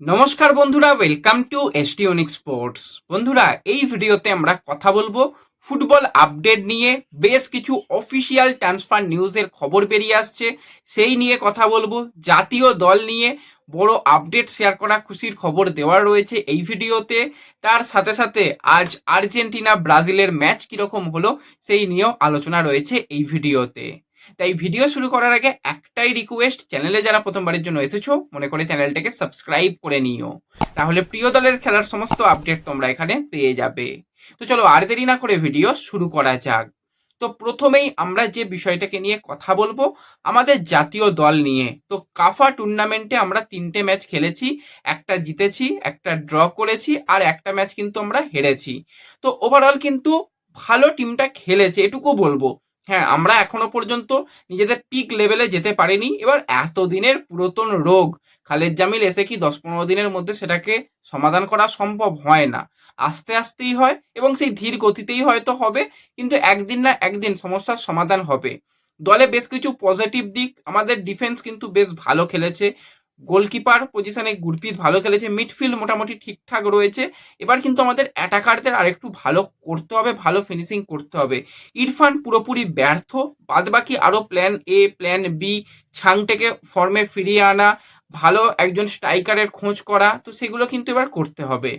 নমস্কার বন্ধুরা welcome to ST unique sports বন্ধুরা, এই ভিডিওতে আমরা কথা বলব ফুটবল আপডেট নিয়ে। বেশ কিছু অফিসিয়াল ট্রান্সফার নিউজের খবর বেরিয়ে আসছে। সেই নিয়ে কথা বলব, জাতীয় দল নিয়ে বড় আপডেট শেয়ার করা খুশির খবর দেওয়া রয়েছে এই ভিডিওতে। তার সাথে সাথে আজ আর্জেন্টিনা ব্রাজিলের ম্যাচ কীরকম হলো, সেই নিয়েও আলোচনা রয়েছে এই ভিডিওতে। তাই ভিডিও শুরু করার আগে একটাই রিকোয়েস্ট চ্যানেলে যারা প্রথমবারের জন্য এসেছ, মনে করে চ্যানেলটাকে সাবস্ক্রাইব করে নিও। তাহলে প্রিয় দলের খেলার সমস্ত আপডেট তোমরা এখানে পেয়ে যাবে। তো চলো আর দেরি না করে ভিডিও শুরু করা যাক। তো প্রথমেই আমরা যে বিষয়টাকে নিয়ে কথা বলব, আমাদের জাতীয় দল নিয়ে। তো কাফা টুর্নামেন্টে আমরা তিনটে ম্যাচ খেলেছি, একটা জিতেছি, একটা ড্র করেছি, আর একটা ম্যাচ কিন্তু আমরা হেরেছি। তো ওভারঅল কিন্তু ভালো টিমটা খেলেছে, এটুকু বলব। হ্যাঁ আমরা এখনও পর্যন্ত নিজেদের পিক লেভেলে যেতে পারিনি। এবার এতদিনের পুরাতন রোগ, খালেদ জামিল এসে কি দশ পনেরো দিনের মধ্যে সেটাকে সমাধান করা সম্ভব হয় না? আস্তে আস্তেই হয় এবং সেই ধীর গতিতেই হয়তো হবে, কিন্তু একদিন না একদিন সমস্যার সমাধান হবে। দলে বেশ কিছু পজিটিভ দিক, আমাদের ডিফেন্স কিন্তু বেশ ভালো খেলেছে। গোলকিপার পজিশনে গুরপ্রীত ভালো খেলেছে মিডফিল্ড মোটামুটি ঠিকঠাক রয়েছে। এবার কিন্তু আমাদের অ্যাটাকারদের আরেকটু ভালো করতে হবে, ভালো ফিনিশিং করতে হবে। ইরফান পুরোপুরি ব্যর্থ, বাদবাকি আরও প্ল্যান এ প্ল্যান বি ছাংটেকে ফর্মে ফিরিয়ে আনা। ভালো একজন স্ট্রাইকারের খোঁজ করা, তো সেগুলো কিন্তু এবার করতে হবে।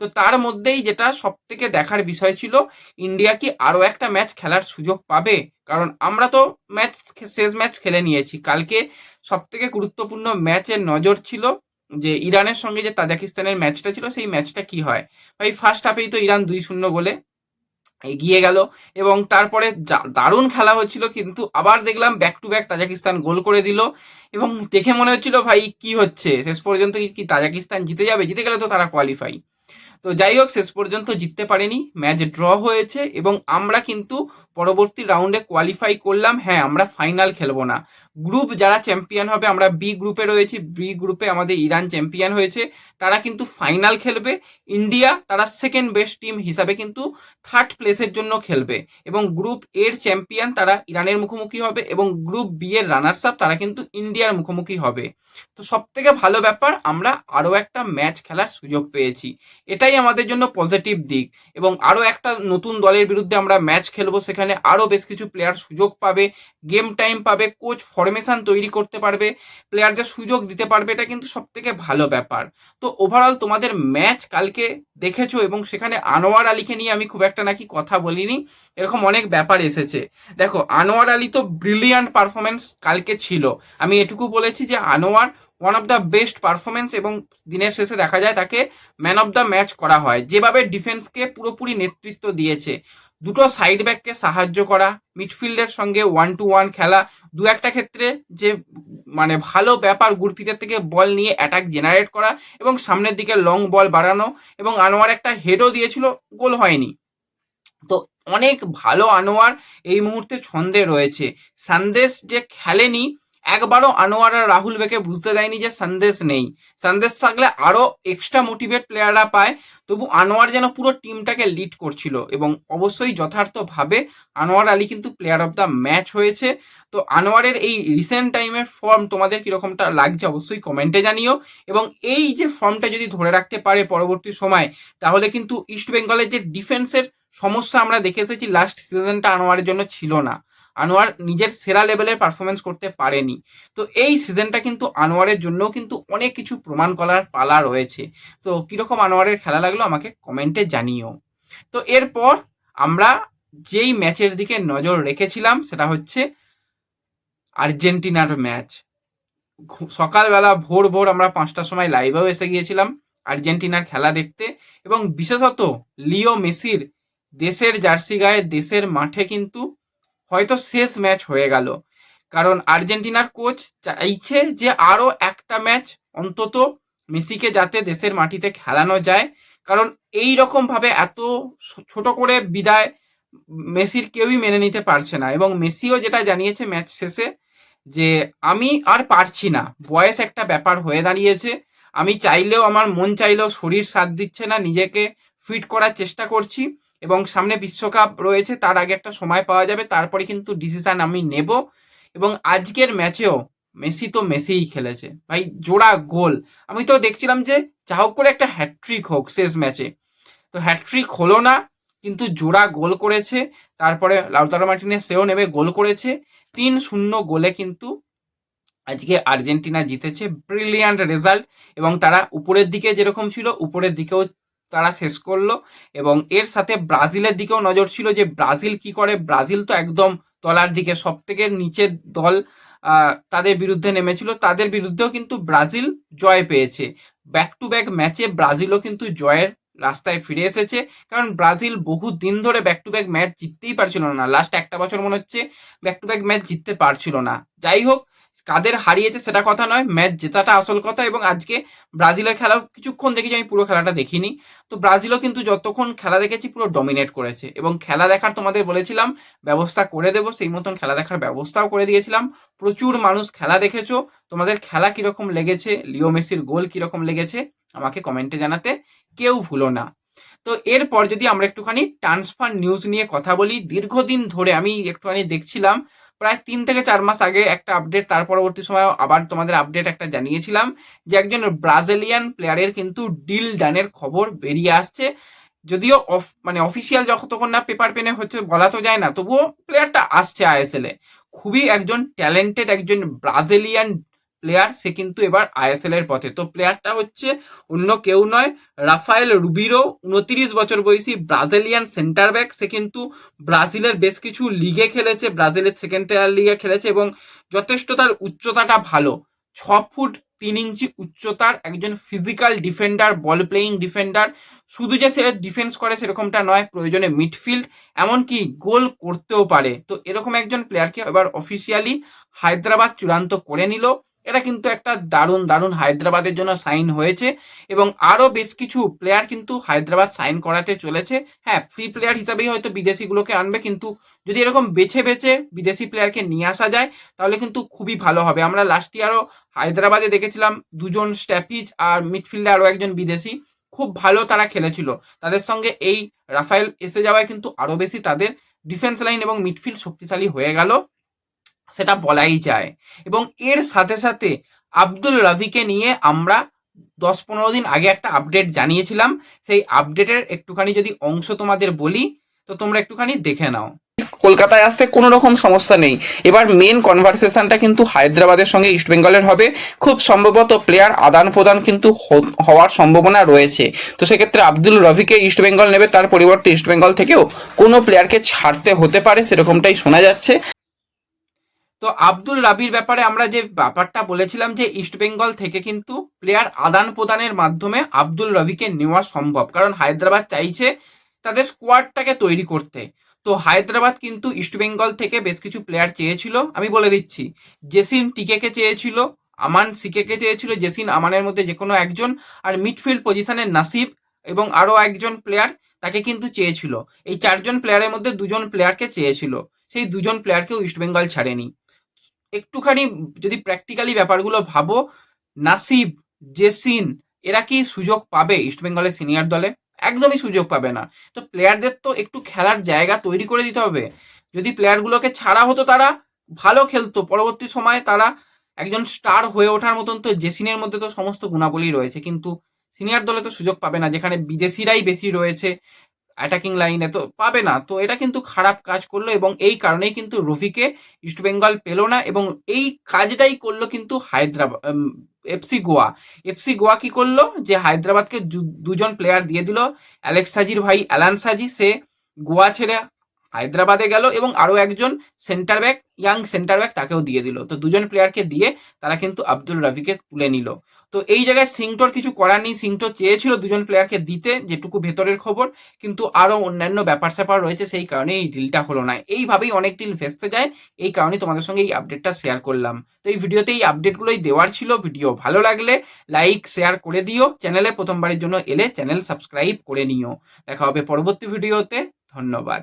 তো তার মধ্যেই যেটা সব থেকে দেখার বিষয় ছিল, ইন্ডিয়া কি আরও একটা ম্যাচ খেলার সুযোগ পাবে? কারণ আমরা তো ম্যাচ, শেষ ম্যাচ খেলে নিয়েছি। কালকে সব থেকে গুরুত্বপূর্ণ ম্যাচের নজর ছিল যে ইরানের সঙ্গে যে তাজাকিস্তানের ম্যাচটা ছিল, সেই ম্যাচটা কি হয়? ভাই ফার্স্ট হাফেই তো ইরান দুই শূন্য গোলে। এগিয়ে গেল এবং তারপরে দারুণ খেলা হচ্ছিল, কিন্তু আবার দেখলাম back to back Tajikistan goal করে দিল এবং দেখে মনে হচ্ছিল, ভাই, কি হচ্ছে? শেষ পর্যন্ত কি তাজাকিস্তান জিতে যাবে? জিতে গেলে তো তারা কোয়ালিফাই তো যাই হোক শেষ পর্যন্ত জিততে পারেনি। ম্যাচ ড্র হয়েছে এবং আমরা কিন্তু পরবর্তী রাউন্ডে কোয়ালিফাই করলাম। হ্যাঁ আমরা ফাইনাল খেলব না। গ্রুপ যারা চ্যাম্পিয়ন হবে, আমরা বি গ্রুপে রয়েছি। বি গ্রুপে আমাদের ইরান চ্যাম্পিয়ন হয়েছে। তারা কিন্তু ফাইনাল খেলবে। ইন্ডিয়া তারা সেকেন্ড বেস্ট টিম হিসাবে কিন্তু থার্ড প্লেসের জন্য খেলবে। এবং গ্রুপ এর চ্যাম্পিয়ন তারা ইরানের মুখোমুখি হবে এবং গ্রুপ বি এর রানার্স আপ তারা কিন্তু ইন্ডিয়ার মুখোমুখি হবে। তো সব থেকে ভালো ব্যাপার, আমরা আরও একটা ম্যাচ খেলার সুযোগ পেয়েছি। এটাই আমাদের জন্য পজিটিভ দিক। এবং আরও একটা নতুন দলের বিরুদ্ধে আমরা ম্যাচ খেলব, সেখানে আরও বেশ কিছু প্লেয়ার সুযোগ পাবে গেম টাইম পাবে কোচ ফরমেশন তৈরি করতে পারবে প্লেয়ারদের সুযোগ দিতে পারবে, এটা কিন্তু সব থেকে ভালো ব্যাপার। তো ওভারঅল তোমাদের ম্যাচ কালকে দেখেছ এবং সেখানে আনোয়ার আলীকে নিয়ে আমি খুব একটা নাকি কথা বলিনি, এরকম অনেক ব্যাপার এসেছে। দেখো, আনোয়ার আলী তো ব্রিলিয়ান্ট পারফরমেন্স কালকে ছিল। আমি এটুকু বলেছি যে Anwar one of the best performance এবং দিনের শেষে দেখা যায় তাকে ম্যান অফ দ্য ম্যাচ করা হয়। যেভাবে ডিফেন্সকে পুরোপুরি নেতৃত্ব দিয়েছে। দুটো সাইড ব্যাককে সাহায্য করা মিডফিল্ডের সঙ্গে ওয়ান টু ওয়ান খেলা, দু একটা ক্ষেত্রে যে মানে ভালো ব্যাপার গুরপিতের থেকে বল নিয়ে অ্যাটাক জেনারেট করা এবং সামনের দিকে লং বল বাড়ানো এবং আনোয়ার একটা হেডও দিয়েছিল, গোল হয়নি। তো অনেক ভালো আনোয়ার এই মুহূর্তে ছন্দে রয়েছে। সন্দেশ যে খেলেনি একবারও আনোয়ার আর রাহুল বেকে বুঝতে দেয়নি যে সন্দেশ নেই। সন্দেশ থাকলে আরও এক্সট্রা মোটিভেট প্লেয়াররা পায়। তবু আনোয়ার যেন পুরো টিমটাকে লিড করছিল এবং অবশ্যই যথার্থভাবে আনোয়ার আলী কিন্তু প্লেয়ার অফ দ্য ম্যাচ হয়েছে। তো আনোয়ারের এই রিসেন্ট টাইমের ফর্ম তোমাদের কিরকমটা লাগছে অবশ্যই কমেন্টে জানিও। এবং এই যে ফর্মটা যদি ধরে রাখতে পারে পরবর্তী সময়, তাহলে কিন্তু ইস্ট বেঙ্গলের যে ডিফেন্সের সমস্যা আমরা দেখে এসেছি লাস্ট সিজনটা আনোয়ারের জন্য ছিল না। আনোয়ার নিজের সেরা লেভেলের পারফরমেন্স করতে পারেনি। তো এই সিজনটা কিন্তু আনোয়ারের জন্যও কিন্তু অনেক কিছু প্রমাণ করার পালা রয়েছে। তো কীরকম আনোয়ারের খেলা লাগল আমাকে কমেন্টে জানিও। তো এরপর আমরা যেই ম্যাচের দিকে নজর রেখেছিলাম সেটা হচ্ছে আর্জেন্টিনার ম্যাচ সকালবেলা ভোর ভোর আমরা পাঁচটার সময় লাইভেও এসে গিয়েছিলাম আর্জেন্টিনার খেলা দেখতে এবং বিশেষত লিও মেসির দেশের জার্সি গায়ে দেশের মাঠে কিন্তু হয়তো শেষ ম্যাচ হয়ে গেল। কারণ আর্জেন্টিনার কোচ চাইছে যে আরও একটা ম্যাচ অন্তত মেসিকে যাতে দেশের মাটিতে খেলানো যায়। কারণ এই রকম ভাবে এত ছোট করে বিদায় মেসির কেউই মেনে নিতে পারছে না। এবং মেসিও যেটা জানিয়েছে ম্যাচ শেষে যে আমি আর পারছি না। বয়স একটা ব্যাপার হয়ে দাঁড়িয়েছে। আমি চাইলেও, আমার মন চাইলেও শরীর সাথ দিচ্ছে না। নিজেকে ফিট করার চেষ্টা করছি। এবং সামনে বিশ্বকাপ রয়েছে, তার আগে একটা সময় পাওয়া যাবে, তারপরে কিন্তু ডিসিশন আমি নেব। এবং আজকের ম্যাচেও মেসি তো মেসিই খেলেছে। ভাই, জোড়া গোল। আমি তো দেখছিলাম যে যা হোক করে একটা হ্যাট্রিক হোক শেষ ম্যাচে তো হ্যাট্রিক হলো না, কিন্তু জোড়া গোল করেছে, তারপরে লাউতারো মার্টিনে সেও নেবে, গোল করেছে। তিন শূন্য গোলে কিন্তু আজকে আর্জেন্টিনা জিতেছে। Brilliant result. এবং তারা উপরের দিকে যেরকম ছিল, উপরের দিকেও তারা শেষ করল এবং এর সাথে ব্রাজিলের দিকেও নজর ছিল যে ব্রাজিল কি করে, ব্রাজিল তো একদম তলার দিকে সব থেকে নিচের দল তাদের বিরুদ্ধে নেমেছিল। তাদের বিরুদ্ধেও কিন্তু ব্রাজিল জয় পেয়েছে। ব্যাক টু ব্যাক ম্যাচে ব্রাজিলও কিন্তু জয়ের রাস্তায় ফিরে এসেছে। কারণ ব্রাজিল বহু দিন ধরে ব্যাক টু ব্যাক ম্যাচ জিততেই পারছিল না। লাস্ট একটা বছর মনে হচ্ছে ব্যাক টু ব্যাক ম্যাচ জিততে পারছিল না। যাই হোক, কাদের হারিয়েছে সেটা কথা নয় ম্যাচ জেতাটা আসল কথা এবং আজকে ব্রাজিলের খেলা কিছুক্ষণ দেখেছি, আমি পুরো খেলাটা দেখিনি। তো ব্রাজিলও কিন্তু যতক্ষণ খেলা দেখেছি পুরো ডমিনেট করেছে এবং খেলা দেখার তোমাদের বলেছিলাম, ব্যবস্থা করে দেবো, সেই মতন খেলা দেখার ব্যবস্থাও করে দিয়েছিলাম। প্রচুর মানুষ খেলা দেখেছ, তোমাদের খেলা কীরকম লেগেছে, লিও মেসির গোল কীরকম লেগেছে? আমাকে কমেন্টে জানাতে কেউ ভুলো না। তো এরপর যদি আমরা একটুখানি ট্রান্সফার নিউজ নিয়ে কথা বলি, দীর্ঘদিন ধরে আমি একটুখানি দেখছিলাম, প্রায় তিন থেকে চার মাস আগে একটা আপডেট তার পরবর্তী সময় আবার তোমাদের আপডেট একটা জানিয়েছিলাম যে একজন ব্রাজিলিয়ান প্লেয়ারের কিন্তু ডিল ডানের খবর বেরিয়ে আসছে। যদিও অফ মানে অফিসিয়াল যতক্ষণ না পেপার পেনে হচ্ছে বলা তো যায় না, তবুও প্লেয়ারটা আসছে আইএসএল এ। খুবই একজন ট্যালেন্টেড একজন ব্রাজিলিয়ান প্লেয়ার সে কিন্তু এবার আইএসএল এর পথে। তো প্লেয়ারটা হচ্ছে অন্য কেউ নয়, রাফায়েল রুবিরো, উনত্রিশ বছর বয়সী ব্রাজিলিয়ান সেন্টার ব্যাক সে কিন্তু ব্রাজিলের বেশ কিছু লিগে খেলেছে, ব্রাজিলের সেকেন্ড টায়ার লিগে খেলেছে এবং যথেষ্ট তার উচ্চতাটা ভালো। ছ ফুট তিন ইঞ্চি উচ্চতার একজন physical defender ball playing defender শুধু যে সে ডিফেন্স করে সেরকমটা নয়, প্রয়োজনে মিডফিল্ড এমনকি গোল করতেও পারে। তো এরকম একজন প্লেয়ারকে এবার অফিসিয়ালি হায়দ্রাবাদ চূড়ান্ত করে নিল। এটা কিন্তু একটা দারুণ দারুণ হায়দ্রাবাদের জন্য সাইন হয়েছে এবং আরও বেশ কিছু প্লেয়ার কিন্তু হায়দ্রাবাদ সাইন করাতে চলেছে। হ্যাঁ ফ্রি প্লেয়ার হিসাবেই হয়তো বিদেশিগুলোকে আনবে, কিন্তু যদি এরকম বেছে বেছে বিদেশি প্লেয়ারকে নিয়ে আসা যায়, তাহলে কিন্তু খুবই ভালো হবে। আমরা লাস্ট ইয়ারও হায়দ্রাবাদে দেখেছিলাম দুজন স্ট্যাপিজ আর মিডফিল্ডে আরও একজন বিদেশি। খুব ভালো তারা খেলেছিল। তাদের সঙ্গে এই রাফায়েল এসে যাওয়ায় কিন্তু আরও বেশি তাদের ডিফেন্স লাইন এবং মিডফিল্ড শক্তিশালী হয়ে গেল। সেটা বলাই যায়। এবং এর সাথে সাথে আব্দুল রাভিকে নিয়ে আমরা দশ পনেরো দিন আগে একটা আপডেট জানিয়েছিলাম। সেই আপডেটের একটুখানি যদি অংশ তোমাদের বলি, তো তোমরা একটুখানি দেখে নাও। কলকাতায় আসতে কোনো রকম সমস্যা নেই। এবার মেন কনভারসেশনটা কিন্তু হায়দ্রাবাদের সঙ্গে ইস্টবেঙ্গলের হবে। খুব সম্ভবত প্লেয়ার আদান প্রদান কিন্তু হওয়ার সম্ভাবনা রয়েছে। তো সেক্ষেত্রে আব্দুল রফিকে ইস্টবেঙ্গল নেবে, তার পরিবর্তে ইস্টবেঙ্গল থেকেও কোনো প্লেয়ারকে ছাড়তে হতে পারে, সেরকমটাই শোনা যাচ্ছে। তো আব্দুল রাবির ব্যাপারে আমরা যে ব্যাপারটা বলেছিলাম যে ইস্টবেঙ্গল থেকে কিন্তু প্লেয়ার আদান প্রদানের মাধ্যমে আব্দুল রবিকে নেওয়া সম্ভব, কারণ হায়দ্রাবাদ চাইছে তাদের স্কোয়াডটাকে তৈরি করতে। তো হায়দ্রাবাদ কিন্তু ইস্টবেঙ্গল থেকে বেশ কিছু প্লেয়ার চেয়েছিল, আমি বলে দিচ্ছি। জেসিন টিকেকে চেয়েছিল, আমান সিকেকে চেয়েছিল, জেসিন আমানের মধ্যে যে কোনো একজন, আর মিডফিল্ড পজিশনের নাসিব এবং আরও একজন প্লেয়ার তাকে কিন্তু চেয়েছিল। এই চারজন প্লেয়ারের মধ্যে দুজন প্লেয়ারকে চেয়েছিল, সেই দুজন প্লেয়ারকেও ইস্টবেঙ্গল ছাড়েনি। একটুখানি যদি প্র্যাকটিক্যালি ব্যাপারগুলো ভাবো, নাসিব, জেসিন, এরা কি সুযোগ পাবে ইস্টবেঙ্গলের সিনিয়র দলে? একদমই সুযোগ পাবে না। তো প্লেয়ারদের তো একটু খেলার জায়গা তৈরি করে দিতে হবে। যদি প্লেয়ারগুলোকে ছাড়া হতো তারা, ভালো খেলতো। পরবর্তী সময়ে তারা একজন স্টার হয়ে ওঠার মতন তো জেসিনের মধ্যে তো সমস্ত গুণাবলী রয়েছে। কিন্তু সিনিয়র দলে তো সুযোগ পাবে না, যেখানে বিদেশিরাই বেশি রয়েছে। অ্যাটাকিং লাইনে তো পাবে না। তো এটা কিন্তু খারাপ কাজ করল এবং এই কারণেই কিন্তু রফিকে ইস্টবেঙ্গল পেল না এবং এই কাজটাই করল কিন্তু হায়দ্রাবাদ এফসি গোয়া। এফসি গোয়া কি করল? যে হায়দ্রাবাদকে দুজন প্লেয়ার দিয়ে দিল। অ্যালেক্স সাজির ভাই অ্যালান সাজি সে গোয়া ছেড়ে হায়দ্রাবাদে গেল এবং আরও একজন centre back young centre back তাকেও দিয়ে দিল। তো দুজন প্লেয়ারকে দিয়ে তারা কিন্তু আব্দুল রাফিকে তুলে নিল। তো এই জায়গায় সিংটোর কিছু করার নেই সিংটো চেয়েছিল দুজন প্লেয়ারকে দিতে, যেটুকু ভেতরের খবর, কিন্তু আরও অন্যান্য ব্যাপার স্যাপার রয়েছে, সেই কারণে এই ডিলটা হলো না। এইভাবেই অনেক ডিল ভেস্তে যায়, এই কারণে তোমাদের সঙ্গে এই আপডেটটা শেয়ার করলাম। তো এই ভিডিওতে এই আপডেটগুলোই দেওয়ার ছিল ভিডিও ভালো লাগলে লাইক শেয়ার করে দিও চ্যানেলে প্রথমবারের জন্য এলে চ্যানেল সাবস্ক্রাইব করে নিও। দেখা হবে পরবর্তী ভিডিওতে ধন্যবাদ।